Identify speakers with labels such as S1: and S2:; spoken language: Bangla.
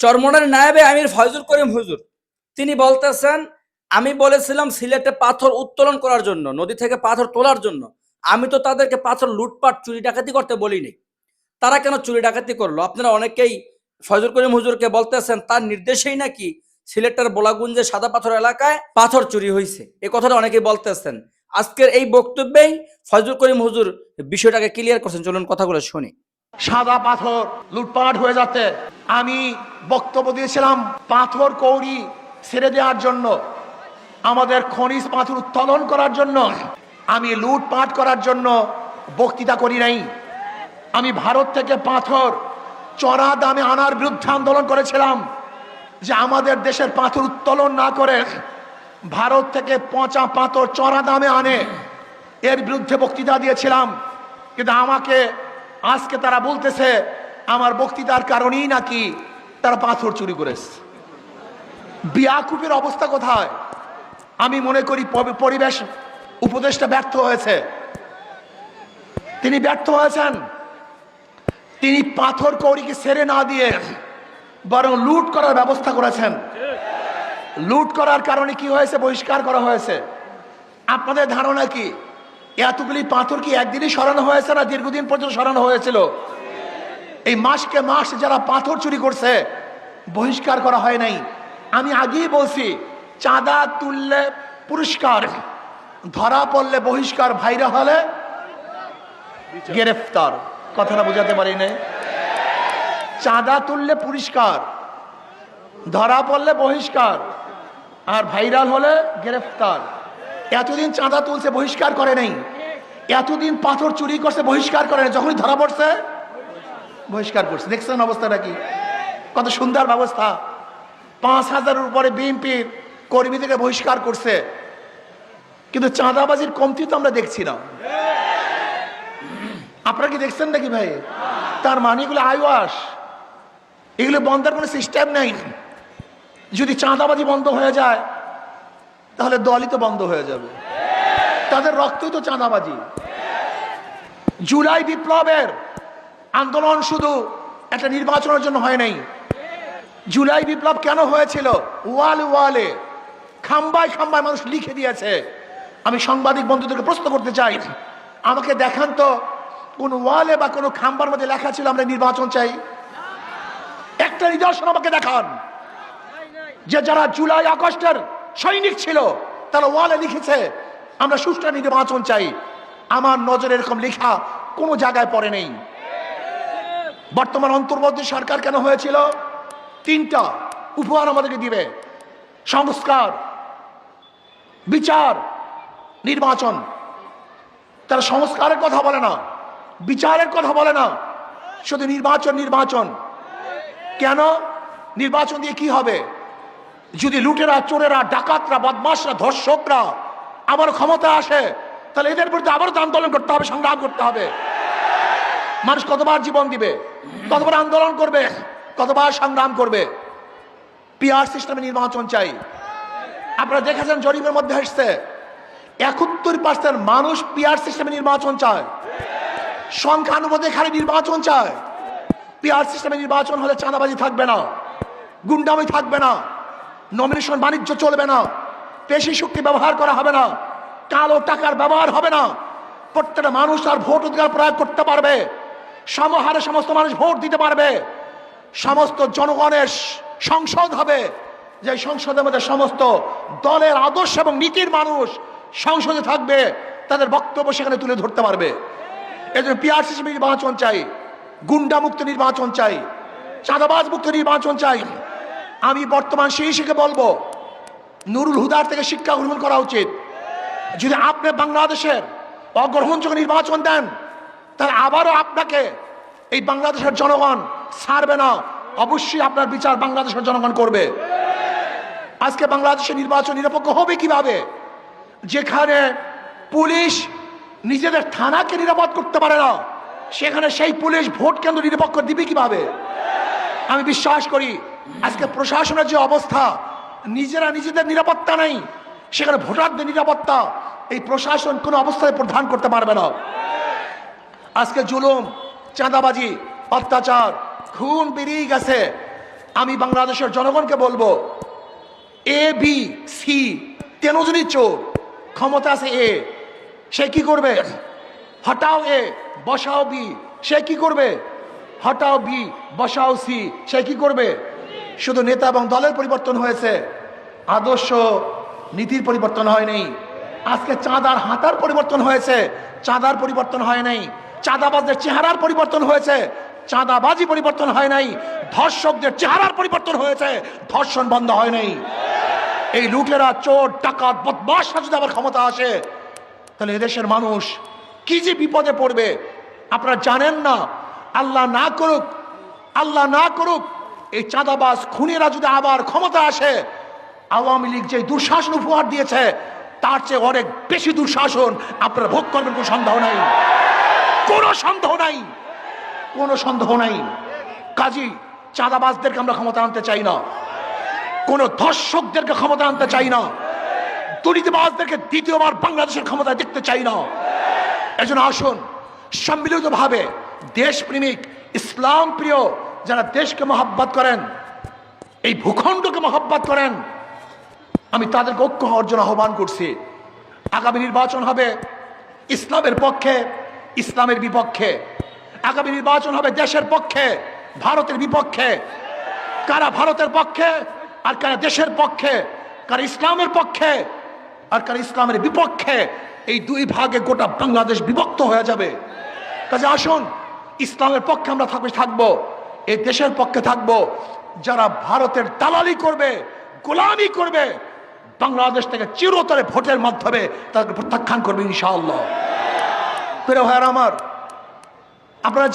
S1: চরমনের নায়েবে আমির ফয়জুল করিম হুজুর। তিনি বলতেছেন, আমি বলেছিলাম সিলেটে পাথর উত্তোলন করার জন্য, নদী থেকে পাথর তোলার জন্য। আমি তো তাদেরকে পাথর লুটপাট, চুরি ডাকাতি করতে বলিনি। তারা কেন চুরি ডাকাতি করল? আপনারা অনেকেই ফয়জুল করিম হুজুরকে বলতেছেন, তার নির্দেশেই নাকি সিলেটের বোলাগুঞ্জে সাদা পাথর এলাকায় পাথর চুরি হয়েছে এ কথাটা অনেকেই বলতেছেন। আজকের এই বক্তব্যেই ফয়জুল করিম হুজুর বিষয়টাকে ক্লিয়ার করছেন। চলুন কথাগুলো শুনি।
S2: সাদা পাথর লুটপাট হয়ে যাচ্ছে। আমি বক্তব্য দিয়েছিলাম পাথর কৌড়ি ছেড়ে দেওয়ার জন্য, আমাদের খনিজ পাথর উত্তোলন করার জন্য, আমি লুটপাট করার জন্য বক্তৃতা করি নাই। আমি ভারত থেকে পাথর চড়া দামে আনার বিরুদ্ধে আন্দোলন করেছিলাম যে আমাদের দেশের পাথর উত্তোলন না করে ভারত থেকে পচা পাথর চড়া দামে আনে। এর বিরুদ্ধে বক্তৃতা দিয়েছিলাম, কিন্তু আমাকে আজকে তারা বলতেছে, আমার বক্তৃতার কারণেই নাকি তারা পাথর চুরি করেছে। বিয়াকুপের অবস্থা কোথায়? আমি মনে করি পরি- পরিবেশ উপদেশটা ব্যর্থ হয়েছে। তিনি ব্যর্থ হয়েছেন। তিনি পাথর কৌড়িকে সেরে না দিয়ে বরং লুট করার ব্যবস্থা করেছেন। লুট করার কারণে কি হয়েছে, বহিষ্কার করা হয়েছে? আপনাদের ধারণা কি? এতগুলি পাথর কি একদিনই সরানো হয়েছে না দীর্ঘদিন পর্যন্ত সরানো হয়েছিল? এই মাসকে মাস যারা পাথর চুরি করছে, বহিষ্কার করা হয় নাই। আমি আগেই বলছি, চাঁদা তুললে পুরস্কার, ধরা পড়লে বহিষ্কার ভাইরা হলে গ্রেফতার। কথাটা বোঝাতে পারি না চাঁদা তুললে পুরস্কার, ধরা পড়লে বহিষ্কার, আর ভাইরাল হলে গ্রেফতার। এতদিন চাঁদা তুলছে, বহিষ্কার করে নাই। এতদিন পাথর চুরি করছে, বহিষ্কার করে নাই। যখনই ধরা পড়ছে, বহিষ্কার করছে। দেখছেন অবস্থাটা কি? কত সুন্দর ব্যবস্থা। পাঁচ হাজারের উপরে বিএনপির কর্মী থেকে বহিষ্কার করছে। কিন্তু চাঁদাবাজির কমতি তো আমরা দেখছি না। আপনারা কি দেখছেন নাকি ভাই? তার মানে এগুলো আইওয়াস। এগুলো বন্ধের কোনো সিস্টেম নেই। যদি চাঁদাবাজি বন্ধ হয়ে যায় তাহলে দলই তো বন্ধ হয়ে যাবে। তাদের রক্তই তো চাঁদাবাজি। জুলাই বিপ্লবের আন্দোলন শুধু একটা নির্বাচনের জন্য হয় নাই। জুলাই বিপ্লব কেন হয়েছিল? ওয়াল ওয়ালে, খাম্বায় খাম্বায় মানুষ লিখে দিয়েছে। আমি সাংবাদিক বন্ধুদেরকে প্রশ্ন করতে চাই, আমাকে দেখান তো কোন ওয়ালে বা কোনো খাম্বার মধ্যে লেখা ছিল, আমরা নির্বাচন চাই। একটা নিদর্শন আমাকে দেখান যে যারা জুলাই আগস্টের সৈনিক ছিল, তারা ওয়ালে লিখেছে, আমরা সুষ্ঠু নির্বাচন চাই। আমার নজরে এরকম লেখা কোনো জায়গায় পড়ে নেই। বর্তমান অন্তর্বর্তী সরকার কেন হয়েছিল? তিনটা উপহার আমাদেরকে দিবে। সংস্কার, বিচার, নির্বাচন। তারা সংস্কারের কথা বলে না, বিচারের কথা বলে না। শুধু নির্বাচন নির্বাচন। কেন? নির্বাচন দিয়ে কি হবে? যদি লুটেরা, চোরেরা, ডাকাতরা বদমাসরা ধর্ষকরা আবার ক্ষমতা আসে, তাহলে এদের বিরুদ্ধে আবারও তো আন্দোলন করতে হবে, সংগ্রাম করতে হবে। মানুষ কতবার জীবন দিবে, কতবার আন্দোলন করবে, কতবার সংগ্রাম করবে? পিআর সিস্টেমে নির্বাচন চাই। আপনারা দেখেছেন জরিপের মধ্যে এসছে, একাত্তর পার্সেন্ট মানুষ পিআর সিস্টেমে নির্বাচন চায়। সংখ্যানুপাতে খালি নির্বাচন চায়। পিআর সিস্টেমে নির্বাচন হলে চাঁদাবাজি থাকবে না, গুন্ডামি থাকবে না। নমিনেশন বাণিজ্য চলবে না। পেশি শক্তি ব্যবহার করা হবে না। কালো টাকার ব্যবহার হবে না। প্রত্যেকটা মানুষ তার ভোট অধিকার প্রয়োগ করতে পারবে। সমহারে সমস্ত মানুষ ভোট দিতে পারবে। সমস্ত জনগণের সংসদ হবে। যে সংসদের মধ্যে সমস্ত দলের আদর্শ এবং নীতির মানুষ সংসদে থাকবে, তাদের বক্তব্য সেখানে তুলে ধরতে পারবে। এই জন্য পিআরসি নির্বাচন চাই। গুন্ডা মুক্ত নির্বাচন চাই। চাঁদাবাজ মুক্ত নির্বাচন চাই। আমি বর্তমান সেই শিখে বলব, নুরুল হুদার থেকে শিক্ষা গ্রহণ করা উচিত। যদি আপনি বাংলাদেশের অগ্রহণযোগ্য নির্বাচন দেন, তাহলে আবারও আপনাকে এই বাংলাদেশের জনগণ ছাড়বে না। অবশ্যই আপনার বিচার বাংলাদেশের জনগণ করবে। আজকে বাংলাদেশের নির্বাচন নিরপেক্ষ হবে কীভাবে? যেখানে পুলিশ নিজেদের থানাকে নিরাপদ করতে পারে না, সেখানে সেই পুলিশ ভোট কেন্দ্র নিরপেক্ষ দিবে কীভাবে? আমি বিশ্বাস করি আজকে প্রশাসনের যে অবস্থা, নিজেরা নিজেদের নিরাপত্তা নেই, সেখানে ভোটারদের নিরাপত্তা এই প্রশাসন কোনো অবস্থায় প্রধান করতে পারবে না। আজকে জুলুম, চাঁদাবাজি, অত্যাচার, খুন বেরিয়ে গেছে। আমি বাংলাদেশের জনগণকে বলব, এ বি সি তেনজনই চোর, ক্ষমতা আছে এ, সে কি করবে? হটাও এ, বসাও বি সে কি করবে? হটাও বি বসাও সি সে কি করবে? শুধু নেতা এবং দলের পরিবর্তন হয়েছে। আদর্শ নীতির পরিবর্তন হয়নি। আজকে চাঁদার হাতার পরিবর্তন হয়েছে। চাঁদার পরিবর্তন হয় নাই। চাঁদাবাজদের চেহারার পরিবর্তন হয়েছে। চাঁদাবাজি পরিবর্তন হয় নাই। ধর্ষকদের চেহারার পরিবর্তন হয়েছে। ধর্ষণ বন্ধ হয় নাই। এই লুটেরা, চোর, ডাকাত বদমাসরা যদি আবার ক্ষমতা আসে। তাহলে এদেশের মানুষ কি যে বিপদে পড়বে? আপনারা জানেন না। আল্লাহ না করুক, আল্লাহ না করুক এই চাঁদাবাজ খুনিরা যদি আবার ক্ষমতা আসে, আওয়ামী লীগ যে দুঃশাসন উপহার দিয়েছে, তার চেয়ে অনেক বেশি দুঃশাসন আপনারা ভোগ করবেন, কোনো সন্দেহ নাই। কোনো সন্দেহ নাই। কোনো সন্দেহ নাই। কাজী, চাঁদাবাজদেরকে আমরা ক্ষমতা আনতে চাই না। কোন ধর্ষকদেরকে ক্ষমতা আনতে চাই না। দুর্নীতিবাজদেরকে দ্বিতীয়বার বাংলাদেশের ক্ষমতায় দেখতে চাই না। এজন্য আসুন, সম্মিলিতভাবে দেশপ্রেমিক ইসলাম প্রিয় যারা দেশকে মহাব্বত করেন, এই ভূখণ্ডকে মহাব্বত করেন, আমি তাদেরকে ঐক্য হওয়ার জন্য আহ্বান করছি। আগামী নির্বাচন হবে ইসলামের পক্ষে, ইসলামের বিপক্ষে। আগামী নির্বাচন হবে দেশের পক্ষে, ভারতের বিপক্ষে। কারা ভারতের পক্ষে আর কারা দেশের পক্ষে, কারা ইসলামের পক্ষে আর কারা ইসলামের বিপক্ষে, এই দুই ভাগে গোটা বাংলাদেশ বিভক্ত হয়ে যাবে। কাজে আসুন, ইসলামের পক্ষে আমরা থাকবে, থাকব। এই দেশের পক্ষে থাকব, যারা ভারতের দালালি করবে, গোলামি করবে, বাংলাদেশ থেকে চিরতরে ভোটের মাধ্যমে তাদেরকে প্রত্যাখ্যান করবে ইনশাআল্লাহ। ভাইয়ার আমার, আপনারা